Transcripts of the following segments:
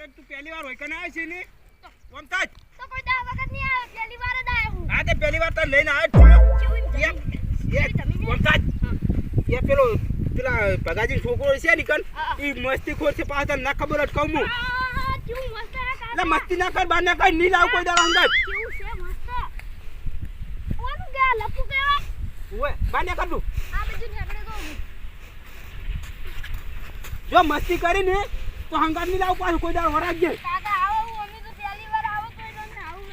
આપણે તું પહેલી વાર હોય કે ના છે ને? ઓમ તો તો કોઈ દા વખત નહીં આવે પહેલી વાર જ આયો હું. હા તે પહેલી વાર તો લઈને આવ્યો છું. ઓમ તો એ પેલો પેલા ભગાજી છોકરો છે ને એ મસ્તી ખોર છે પાછા ના ખબર જ કહું હું. એટલે મસ્તી ના કર બાર ના કર નહીં લાવ કોઈ દાડા અંદર. કર જો મસ્તી કરી ને તો હંગાત નહીં લાવ પાછું કોઈ દાડા વરાગજે કાકા આવો અમે તો પહેલી વાર આવો તો એટલે આવું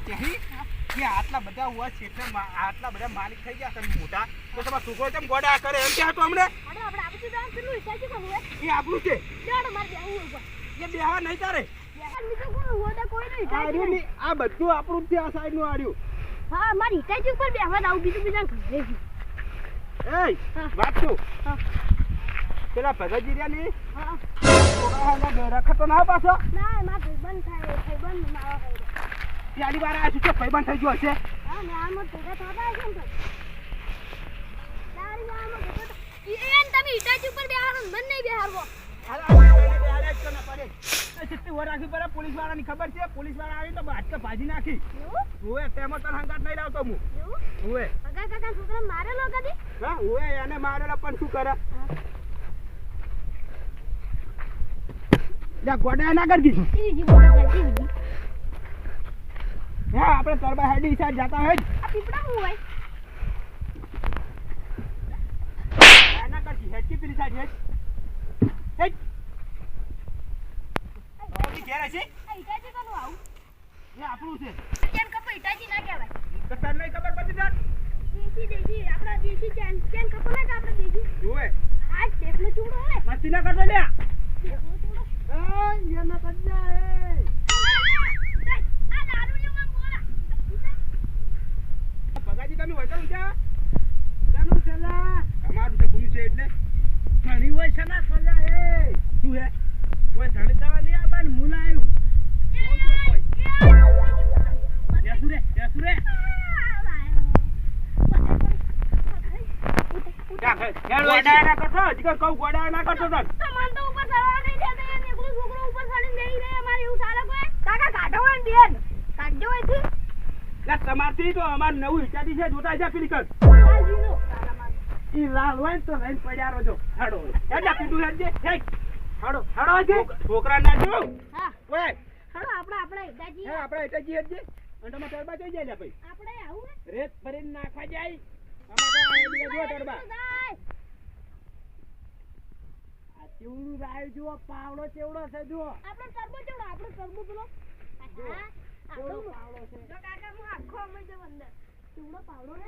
કહી કે આટલા બધા હોય છે આટલા બધા માલિક થઈ ગયા તમે મોટા તો તમારા છોકરો કેમ ગોડા કરે? એમ કે તો હમણે અરે આપણે આ બધું દાન પેલું હિસાબ શું કરવું એ? આપણું છે. દેડ માર બેહું ઉપર એ બેહવા નહીં તારે. કોઈ કોઈ આ બધું આપણું ત્યાં છે આ સાઈડનું હા મારી હિસાબ ઉપર બેહવા આવું બીજું બીજા ઘરે છે હા. વાત શું? પેલા ભગતજી રહ્યા ની રખતો ના પાછો. ના માર ભાઈબંધ થાય ભાઈબંધ મારો પહેલી વાર આ શું છે ભાઈબંધ થઈ ગયો હશે? હા ને આમ ભેગા થતા હશે ને તારી આમાં ભેગા તમે હિસાબ ઉપર બેહારો મને નહીં બેહારવો પોલીસ હું ઓએ એને કરતી તરબા હેડી સાઈડ જતા હોય. આ પીપળા શું હોય હા, ના કરજી હેડકી પેલી સાઈડ હેડ હેડ ઓલી ઘેર આપણું છે. કેમ કપો હિટાચી ના કહેવાય. તો તને નહીં ખબર પડી તાર. દેશી દેશી આપણા દેશી ચેન ચેન કપો ના આપણે દેશી. ઓએ આ ટેકનો ચૂડો હે મસ્તી ના કરતો લ્યા. ટેકનો ચૂડો. એ ના કરજે એ. આ દારૂ માં બોલા ભગાજી તમે હોય તો ઊંચા. જાનું ચલા અમારું છે છે એટલે. ઘણી હોય છે ના કોઈ તમારથી તો અમાર નવું વિચારી છે જોતા છે પેલી કર ઈ લાલ હોય તો લઈને પડ્યા રહો હેડો. હેડા પીડું હેડજે હેડ. હેડો હેડો હજી છોકરા ના જો ઓય. હે આપણે એટલે જી હેડજે અંડામાં ટરબા જોઈ જાય ભાઈ. આપણે આવું રેત ભરીને નાખવા જાય. અમારે આ જો ટરબા આ ચેવડું રાય જો પાવડો ચેવડો છે જો કેવડો પાવડો છે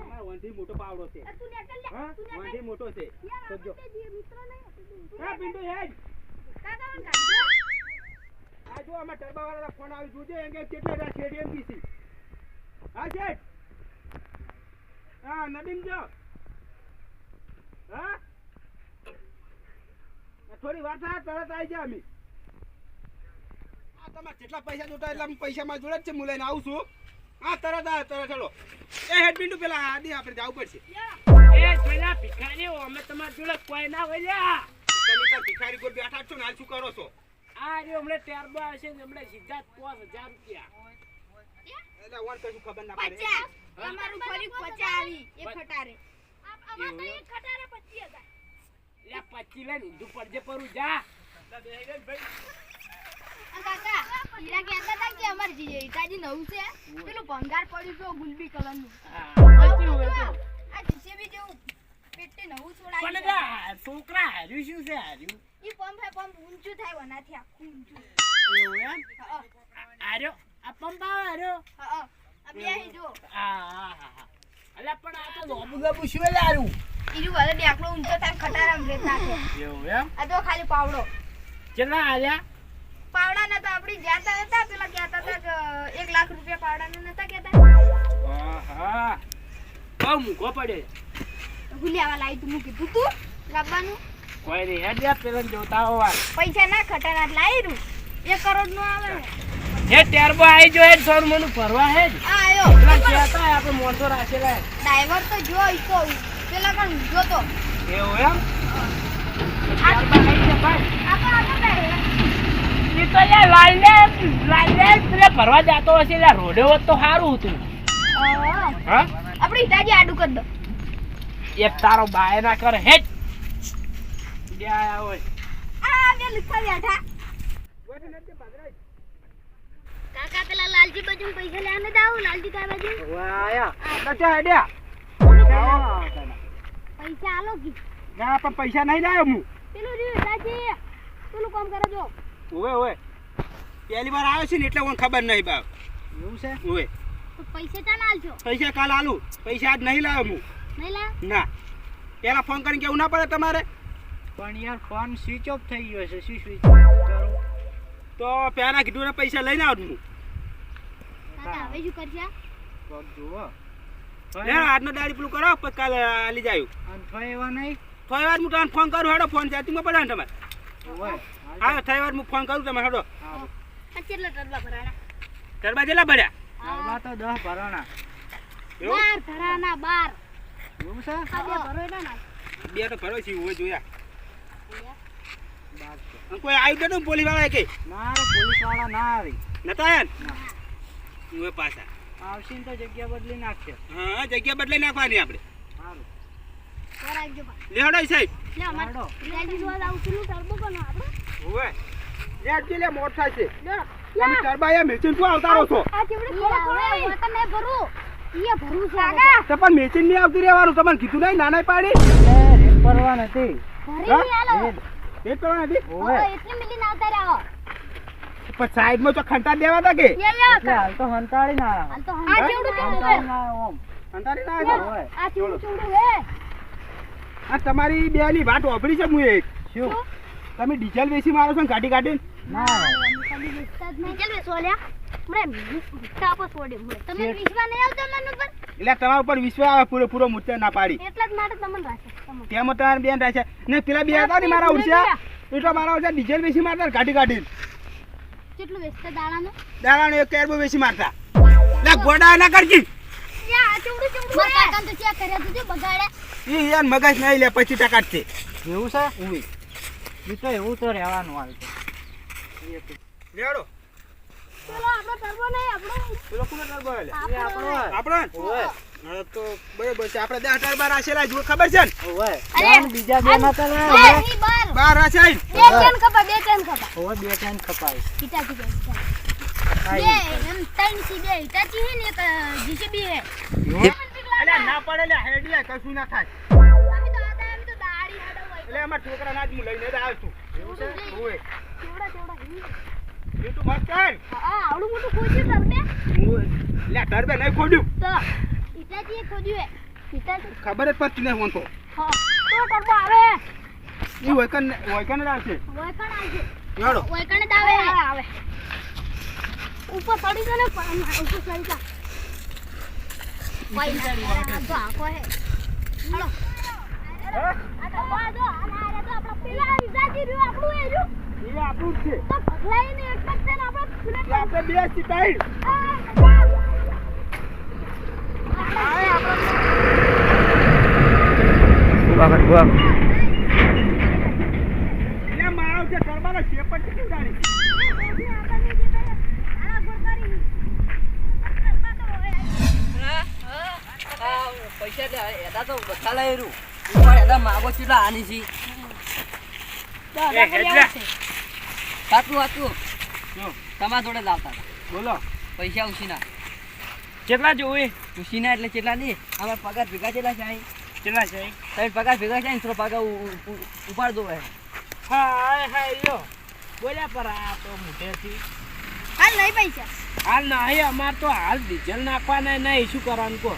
અમારો વંથી મોટો પાવડો છે. હા? મોટો છે. હા હેડ. આ ફોન આવી જોજે છેડી એમ કીસી હા હા નદીમ હા? થોડી વાર હા, તરત આવી જાય અમે. તમારે જેટલા પૈસા જોતા એટલા અમે પૈસા માં જોડે છે, હું લઈને આવું છું. હા, તરત આ તરત ચલો. એ હેડ પિંડુ પેલા આદી આપણે જવું પડશે. એ જોયા ભિખારીઓ, અમે તમારી જોડે કોઈ ના હોય લ્યા. તમે ત્યાં ભિખારી ગોર બેઠા છો ને હાલ શું કરો છો? આ રહ્યો હમણે ટેરબો આવશે ને હમણે સીધા જ પાંચ હજાર રૂપિયા. એટલે ઓન કશું ખબર ના પડે. તમારું ફરી પચા આવી એક ખટારે લ્યા પચી લઈને ઊંધું પડજે પરું જા. કાકા હીરા કહેતા હતા કે અમાર જીજાજી નવું છે પેલું ભંગાર પડ્યું છે ગુલબી કલરનું. આ જીસીબી જેવું પણ છોકરા હાર્યું શું છે હાર્યું? ઈ પંપ હે પંપ ઊંચું થાય વનાથી આખું ઊંચું. એવું એમ? હાર્યો? આ પંપ આવે હાર્યો? હા આ બે હી જો હા હા હા અલ્યા પણ આ તો લોબુ લોબુ શું લે હાર્યું? ઈરું વાળે ડાકલો ઊંચો થાય ખટારામ રેત નાખે. એવું એમ? આ તો ખાલી પાવડો. કેટલા હાર્યા પાવડા ના તો આપડી જાતા હતા પેલા કહેતા હતા કે એક લાખ રૂપિયા પાવડા ના નતા કહેતા. હા બહુ મૂકો પડે. ભૂલ્યાવા લાવી તું મૂકી તું તું લાવવાનું. કોઈ નહીં હેડ જા પેલા જોતા હોવા પૈસા ના ખટારા લાવી રૂ એક કરોડ નો આવે. હે ટેરબો આવી જો હેડ સોર મનુ ભરવા હે આયો. પેલા કહેતા આપણે મોટો રાખેલા. ડ્રાઈવર તો જો ઈ પેલા કણ જોતો એવું એમ? ભરવા જતો હશે રોડે હોત તો સારું હતું. હા. આપણી હિતાજી આડું કરી દો. એક તારો બાય ના કરે. હેટ! બે આયા હોય. આ બે લુખા બેઠા કાકા પેલા લાલજી બાજુ પૈસા લેને દાવ લાલજી કા બાજુ? વાયા નચા હેડ્યા. પૈસા? આલો કી? ના પણ પૈસા નહીં લાયો હું. પેલું રી લાજી પેલું કામ કરે જો ઓવે ઓવે. પહેલી વાર આવ્યો છે ને એટલે મને ખબર નહીં બાપ. એવું છે? ઓવે. તો પૈસા ચાલ આલજો. પૈસા કાલ આલું. પૈસા આજ નહીં લાયો હું. ના. પેલા ફોન કરીને કેવું ના પડે તમારે? પણ યાર ફોન સ્વિચ ઓફ થઈ ગયો છે. શું સ્વિચ ઓફ કરું? તો પેલા કીધું ને પૈસા લઈને આવું હું. કાકા હવે શું કરશે? કોક જુઓ. લે આજનો દાડી પેલું કરો પછી કાલે લઈ જાય. અને એવા નહીં? વાર હું તમને ફોન કરું હેડો ફોન ચાર્જિંગમાં પડે ને તમારે. હા. વાર હું ફોન કરું તમે હેડો. કેટલા ટરબા ભરાણા? જેટલા ભર્યા? તો દસ ભરાણા. એવું? બાર ભરાણા બાર. એવું છે? બે ભરો એટલા ના બે તો ભરો છે હોય જોયા. બાર છે. અને કોઈ આવ્યું તો પોલીસવાળા કે? ના પોલીસવાળા ના આવી. નતા આયા ને. ઓય પાછા. આવશે તો જગ્યા બદલી નાખશે. હા જગ્યા બદલાઈ નાખવાની આપણે. સારું બા. સાહેબ. લે અમાર. રિયાજી જોવા જાવ છું ટરબો કોનો આપણો લે આજથી લે મોટ છે. ડોળો તમે ચરબાયા મેચિન છો? આ ચીવડી ભરું. કાકા તો પણ મેચિંગ નહીં આવતી રહેવાનું. તમને કીધું નહીં નાના પાડી? રેત પરવા નથી. ભરી ની આલો એ કરવા નથી? એટલી મિલી ના આવતા રહો. પણ સાઈડમાં તો ખંટા દેવા તા કે? હાલ તો હંતાળી ના. હાલ તો હંતાળી ના ઓમ. આ ચીવડું ચીવડું હે. આ તમારી બે ની વાત ઓભળી છે હું એક શું? તમે ડીઝલ વેચી મારો છો ને ગાડી કાઢીને? ના. આવે. એટલે તમારા ઉપર વિશ્વાસ આવે પૂરો પૂરો મુદ્દા ના પાડી. એટલા જ માટે તમને રાખે તમને તમારે બેન રહે ને પેલા બે હતા ને મારા ઉડ્યા. એટલા મારા ઉડ્યા ડીઝલ બેસી મારતા ગાડી કાઢીને. કેટલું વેચતા? દાડાનું દાડાનો એક કેરબો વેચી મારતા. લે ગોડા ના કરજી. મગજ નહીં લે પછી ટકા એવું છે? તો એવું તો રહેવાનું તો. લેડો પેલો આપણો ટર્બો નહીં આપણો. પેલો કોનો ટરબો લે? એ આપણો આપણો ઓય. હા. તો બરાબર છે. આપણે દસ ટરબા રાખેલા જો ખબર છે ને? ઓય. અરે, બીજા બે ના તો લે. બે ની બાર. બાર રાખે બે ચેન કપા બે ચેન કપા ઓય, બે ટાઈમ કપાય હિટાચી બે બે એમ ત્રણ સી બે. હિટાચી હે ને એક જીસીબી હે. અલ્યા ના પડે લે હેડ કશું ના થાય. અમે તો આતા એમ તો દાડી એટલે અમારા છોકરા ના જ હું લઈને એવું છે? ઓય. હી. એ તું મત કર આવડું મોટું ખોદ્યું તરતે હું લે ટરબે નહીં ખોદ્યું. તો હિટાચી એ. ખોજ્યું હે હિટાચી ખબર જ પડતી નહીં મને તો. હા તો ટર્બો આવે. ઈ વૈકન વૈકન જ આવશે વૈકન આવશે ચાલો વૈકન જ આવે. આવે. ઉપર પડી ગયો ને ઉપર ચડી જા કોઈ ના તો આખો હે. હાલો. હા? આ તો આ તો આપણા પેલા હિટાચી રહ્યું આપણું એ રહ્યું. એ આપણું છે. તો પગલાઈને એક જ છે ને આપણે એ આપણે બે સિટાઈ એટલે મારો છે ટરબાનો શેપ જ કેટલી ઉડાડી પૈસા એદા તો બધા લઈ ઉપર માગો ચીલા આની છી? સાચું સાચું. તમારા જોડે જ બોલો. પૈસા ઉછીના. કેટલા જોવે ઉછીના એટલે કેટલા નહીં. અમારે પગાર ભેગા કેટલા છે કેટલા છે? તમે પગાર ભેગા છે થોડો પગાર ઉપાડ દો હે હા યો બોલ્યા પર આ તો મોઢેથી. હાલ નહીં પૈસા. હાલ નહીં અમાર તો હાલ ડીઝલ નાખવાના નહીં. શું કરવાનું કહો?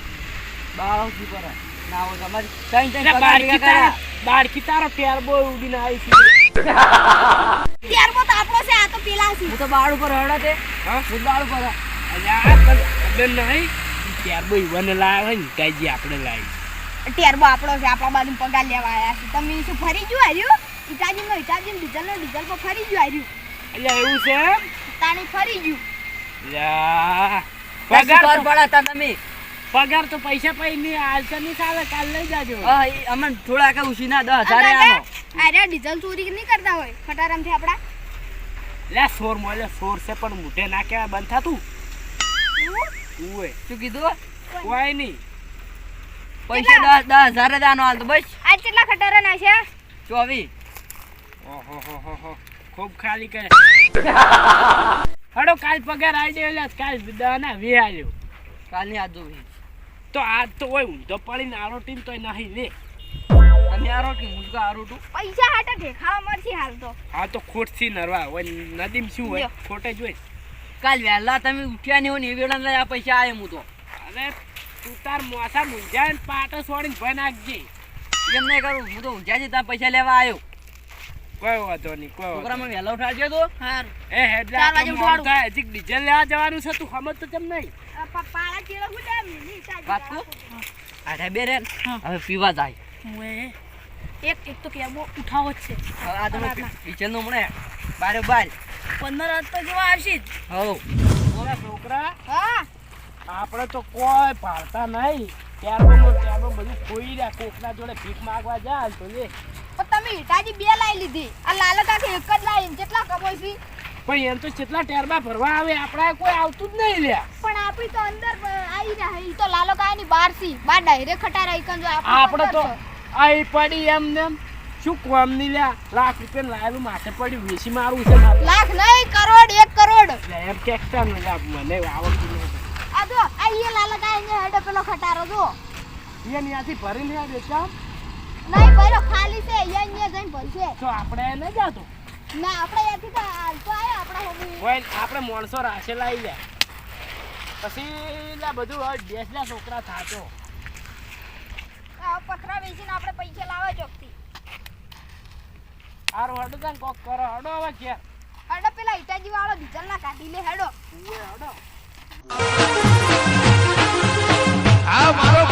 બાળો શું કરે? ના હોય તમારી બારકી તારો બારકી બોય ઉડીને આવી છે. ત્યારબો તો આપણો છે આ તો પેલા છે. હું તો બાળ ઉપર હડા તે હા? હું બાળ ઉપર અલ્યા આ તને ખબર નહીં. ત્યાર ઈવન લાવ્યા ને કાજી આપણે લાવી ત્યારબો આપણો છે આપણા બાજુ પગાર લેવા આવ્યા છે. તમે શું ફરી ગયું હાર્યું? ઇટાજી નો ઇટાજી ડીઝલ નો ડીઝલ પર ફરી ગયું હાર્યું? અલ્યા એવું છે તાણી ફરી ગયું. અલ્યા, પગાર ખબર તો- પડે તમે. પગાર તો પૈસા પૈ નહીં હાલ તો નહીં ચાલે કાલ લઈ જાજો. અમને થોડા કે ઉછીના દસ હજાર આનો. અરે ડીઝલ ચોરી નહીં કરતા હોય? ખટારામથી આપડા લે સોર મોલે સોર છે પણ મોઢે ના કહેવાય બંધ થતું ઉવે. શું કીધું? કોઈ નહીં. પૈસા દસ દસ હજાર દાનો આનો હાલ તો બસ. આજ કેટલા ખટારા ના છે? ઓહો હો હો હો ખૂબ ખાલી કરે. હડો કાલ પગાર આવી જાય એટલે કાલ દાના વે આવ્યો કાલની આજ તો આજ તો હોય ઊંધો પડીને ટીમ તો નહીં લે. તમે આરો કે હું આરો તો પૈસા હાટા દેખાવા મરસી હાલ તો. આ તો ખોટથી નરવા હોય નદીમ શું હોય? ખોટે જ હોય. કાલ વહેલા તમે ઉઠ્યા નહીં હોય ને એ વેળા આ પૈસા આવ્યા હું તો. અરે તું તાર મોસા મુંજાય ને પાટો છોડીને ભય નાખજે. એમ નહીં કરું હું તો ઊંઝા જઈ ત્યાં પૈસા લેવા આવ્યો કોઈ વાંધો નહીં કોઈ વાંધો છોકરામાં વહેલા ઉઠાડજો તો. હારું. એ હેડલા ચાર વાગે ઉઠાડું. હજી ડીઝલ લેવા જવાનું છે તું સમજ તો કેમ નહીં. પાળા ચીડો હું લે નહીં વાત? અરે બે રે હવે પીવા જાય. એક એક તો કેબો ઉઠાવો જ છે. હવે આ તમે ડીઝલનું મળે બારે બાર. પંદર હજાર તો જોવા આવશે જ. હવ. ઓલા છોકરા. હા. આપણે તો કોઈ પાડતા નહીં. ત્યારબાદ ત્યારબાદ બધું ખોઈ રહ્યા. કોકના જોડે ભીખ માગવા જાય તો લે. પણ તમે હિટાજી બે લાવી લીધી. આ લાલતા આખી એક જ લાવી કેટલા કમાય છે? પણ એમ તો કેટલા ટેરબા ભરવા આવે આપણા કોઈ આવતું જ નહીં લ્યા પણ આપણી તો અંદર આવી રહ્યા. ઈ તો લાલો કાયાની બહારથી બહાર ડાયરેક્ટ ખટારા ઈકન જો આપણે તો આઈ પડી એમ ને શું કોમ નહીં લ્યા? લાખ રૂપિયા લાવેલું માથે પડ્યું વેચી મારું છે લાખ નહીં કરોડ એક કરોડ. લે એમ કેકતા ને લ્યા, મને આવડતું નહીં આ જો આ ઈ લાલો કાયા હેડે પેલો ખટારો જો. એ ત્યાંથી ભરીને યાર વેચા નહીં ભર્યો ખાલી છે અહીંયા અહીંયા જઈને ભરશે. તો આપણે એ નહીં જાતો? ના આપણે અહીંયાથી તો હાલતો આવ્યો આપણા હોમી. કોઈ આપણે માણસો રાશે લાવી લે પછી બધું દેશના છોકરા થાતો. પથરા વેચીને આપણે પૈસા લાવે ચોકથી. હારું હડો તને કોક કરો. હડો હવે ઘેર. હડો પેલા ઈટાજી વાળો ડીઝલ ના કાઢી લે હેડો. હડો. આ મારો